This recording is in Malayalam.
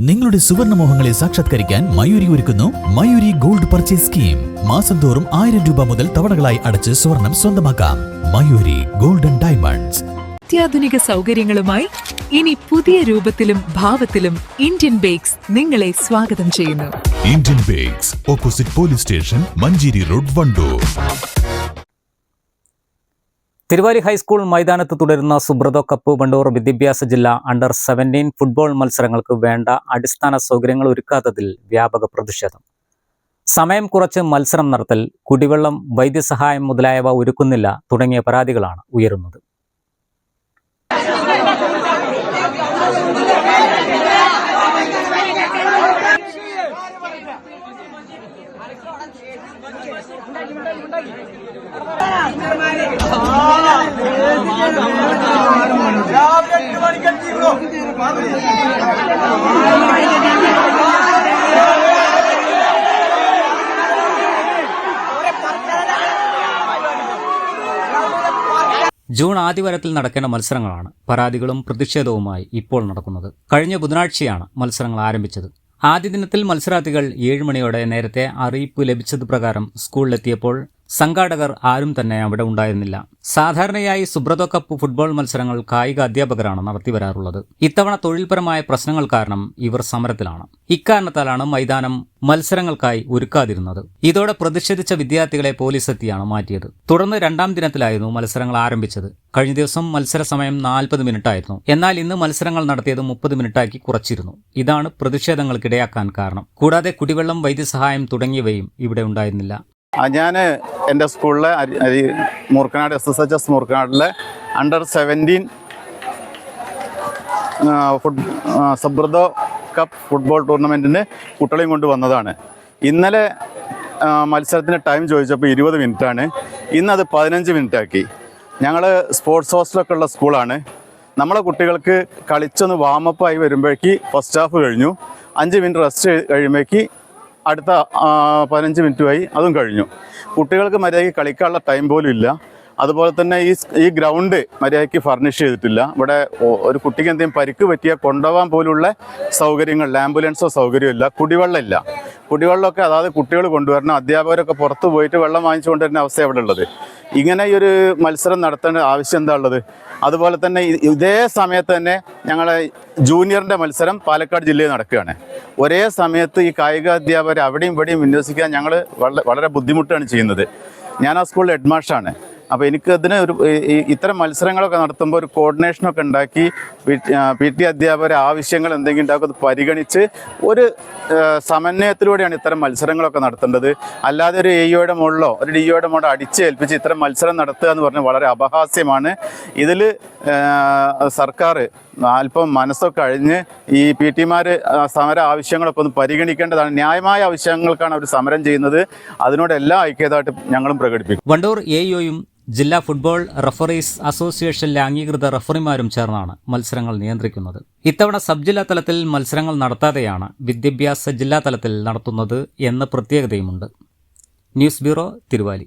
നിങ്ങളുടെ സുവർണ മോഹങ്ങളെ സാക്ഷാത്കരിക്കാൻ മയൂരി ഒരുക്കുന്നു മയൂരി ഗോൾഡ് പർച്ചേസ് സ്കീം. മാസം തോറും ആയിരം രൂപ മുതൽ തവണകളായി അടച്ച് സ്വർണം സ്വന്തമാക്കാം. Mayuri golden diamonds. അത്യാധുനിക സൗകര്യങ്ങളുമായി ഇനി പുതിയ രൂപത്തിലും ഭാവത്തിലും ഇന്ത്യൻ ബേക്സ് നിങ്ങളെ സ്വാഗതം ചെയ്യുന്നു. Indian bakes opposite police station Manjeri road Wandoor. Thiruvali high school മൈതാനത്ത് തുടരുന്ന സുബ്രതോ കപ്പ് വണ്ടൂർ വിദ്യാഭ്യാസ ജില്ല അണ്ടർ സെവന്റീൻ ഫുട്ബോൾ മത്സരങ്ങൾക്ക് വേണ്ട അടിസ്ഥാന സൗകര്യങ്ങൾ ഒരുക്കാത്തതിൽ വ്യാപക പ്രതിഷേധം. സമയം കുറച്ച് മത്സരം നടത്തൽ കുടിവെള്ളം വൈദ്യസഹായം മുതലായവ ഒരുക്കുന്നില്ല തുടങ്ങിയ പരാതികളാണ് ഉയരുന്നത്. ജൂൺ ആദ്യവാരത്തിൽ നടക്കേണ്ട മത്സരങ്ങളാണ് പരാതികളും പ്രതിഷേധവുമായി ഇപ്പോൾ നടക്കുന്നത്. കഴിഞ്ഞ ബുധനാഴ്ചയാണ് മത്സരങ്ങൾ ആരംഭിച്ചത്. ആദ്യ ദിനത്തിൽ മത്സരാർത്ഥികൾ ഏഴ് മണിയോടെ നേരത്തെ അറിയിപ്പ് ലഭിച്ചത് പ്രകാരം സ്കൂളിലെത്തിയപ്പോൾ സംഘാടകർ ആരും തന്നെ അവിടെ ഉണ്ടായിരുന്നില്ല. സാധാരണയായി സുബ്രതോ കപ്പ് ഫുട്ബോൾ മത്സരങ്ങൾ കായിക അധ്യാപകരാണ് നടത്തിവരാറുള്ളത് ഇത്തവണ തൊഴിൽപരമായ പ്രശ്നങ്ങൾ കാരണം ഇവർ സമരത്തിലാണ്. ഇക്കാരണത്താലാണ് മൈതാനം മത്സരങ്ങൾക്കായി ഒരുക്കാതിരുന്നത്. ഇതോടെ പ്രതിഷേധിച്ച വിദ്യാർത്ഥികളെ പോലീസ് എത്തിയാണ് മാറ്റിയത്. തുടർന്ന് രണ്ടാം ദിനത്തിലായിരുന്നു മത്സരങ്ങൾ ആരംഭിച്ചത്. കഴിഞ്ഞ ദിവസം മത്സര സമയം നാൽപ്പത് മിനിറ്റായിരുന്നു. എന്നാൽ ഇന്ന് മത്സരങ്ങൾ നടത്തിയത് മുപ്പത് മിനിറ്റാക്കി കുറച്ചിരുന്നു. ഇതാണ് പ്രതിഷേധങ്ങൾക്കിടയാക്കാൻ കാരണം. കൂടാതെ കുടിവെള്ളം വൈദ്യസഹായം തുടങ്ങിയവയും ഇവിടെ ഉണ്ടായിരുന്നില്ല. ഞാൻ എന്റെ സ്കൂളിലെ അരി- Moorkanad S S H S മൂർക്കനാടിലെ under seventeen foot Subroto cup football ടൂർണമെന്റിന് കുട്ടികളെയും കൊണ്ട് വന്നതാണ്. ഇന്നലെ മത്സരത്തിന് ടൈം ചോദിച്ചപ്പോൾ ഇരുപത് മിനിറ്റാണ്. ഇന്നത് പതിനഞ്ച് മിനിറ്റാക്കി. ഞങ്ങൾ സ്പോർട്സ് ഹോസ്റ്റലൊക്കെ ഉള്ള സ്കൂളാണ്. നമ്മളെ കുട്ടികൾക്ക് കളിച്ചൊന്ന് വാമപ്പായി വരുമ്പോഴേക്ക് ഫസ്റ്റ് ഹാഫ് കഴിഞ്ഞു. അഞ്ച് മിനിറ്റ് റെസ്റ്റ് കഴിയുമ്പോഴേക്ക് അടുത്ത പതിനഞ്ച് മിനിറ്റുമായി അതും കഴിഞ്ഞു. കുട്ടികൾക്ക് മര്യാദയ്ക്ക് കളിക്കാനുള്ള ടൈം പോലും ഇല്ല. അതുപോലെ തന്നെ ഈ ഈ ഗ്രൗണ്ട് മര്യാദയ്ക്ക് ഫർണിഷ് ചെയ്തിട്ടില്ല. ഇവിടെ ഒരു കുട്ടിക്ക് എന്തെങ്കിലും പരിക്ക് പറ്റിയാൽ കൊണ്ടുപോകാൻ പോലുള്ള സൗകര്യങ്ങൾ ആംബുലൻസോ സൗകര്യമില്ല കുടിവെള്ളമില്ല കുടിവെള്ളമൊക്കെ അതായത് കുട്ടികൾ കൊണ്ടുവരണം അധ്യാപകരൊക്കെ പുറത്തു പോയിട്ട് വെള്ളം വാങ്ങിച്ചു കൊണ്ടുവരുന്ന അവസ്ഥ അവിടെ ഉള്ളത്. ഇങ്ങനെ ഈ ഒരു മത്സരം നടത്തേണ്ട ആവശ്യം എന്താ ഉള്ളത്? അതുപോലെ തന്നെ ഇതേ സമയത്ത് തന്നെ ഞങ്ങളെ ജൂനിയറിന്റെ മത്സരം പാലക്കാട് ജില്ലയിൽ നടക്കുകയാണ്. ഒരേ സമയത്ത് ഈ കായിക അധ്യാപകരെ അവിടെയും ഇവിടെയും വിന്യസിക്കാൻ ഞങ്ങൾ വളരെ ബുദ്ധിമുട്ടാണ് ചെയ്യുന്നത്. ഞാൻ ആ സ്കൂളിൽ ഹെഡ്മാഷാണ്. അപ്പോൾ എനിക്ക് അതിന് ഒരു ഇത്തരം മത്സരങ്ങളൊക്കെ നടത്തുമ്പോൾ ഒരു കോർഡിനേഷനൊക്കെ ഉണ്ടാക്കി പി ടി അധ്യാപകരെ ആവശ്യങ്ങൾ എന്തെങ്കിലും ഉണ്ടാക്കും അത് പരിഗണിച്ച് ഒരു സമന്വയത്തിലൂടെയാണ് ഇത്തരം മത്സരങ്ങളൊക്കെ നടത്തേണ്ടത്. അല്ലാതെ ഒരു എയ്യോയുടെ മുകളിലോ ഒരു ഡിയോയുടെ മുകളിലോ അടിച്ചേൽപ്പിച്ച് ഇത്തരം മത്സരം നടത്തുക എന്ന് പറഞ്ഞാൽ വളരെ അപഹാസ്യമാണ്. ഇതിൽ സർക്കാർ അല്പം മനസ്സൊക്കെ കഴിഞ്ഞ് ഈ പി ടിമാർ സമര ആവശ്യങ്ങളൊക്കെ ഒന്ന് പരിഗണിക്കേണ്ടതാണ്. ന്യായമായ ആവശ്യങ്ങൾക്കാണ് അവർ സമരം ചെയ്യുന്നത്. അതിനോട് എല്ലാ ഐക്യതായിട്ട് ഞങ്ങളും പ്രകടിപ്പിക്കും. വണ്ടൂർ എ യുയും ജില്ലാ ഫുട്ബോൾ റഫറീസ് അസോസിയേഷനിലെ അംഗീകൃത റഫറിമാരും ചേർന്നാണ് മത്സരങ്ങൾ നിയന്ത്രിക്കുന്നത്. ഇത്തവണ സബ് ജില്ലാ തലത്തിൽ മത്സരങ്ങൾ നടത്താതെയാണ് വിദ്യാഭ്യാസ ജില്ലാ തലത്തിൽ നടത്തുന്നത് എന്ന പ്രത്യേകതയുമുണ്ട്. News bureau Thiruvali.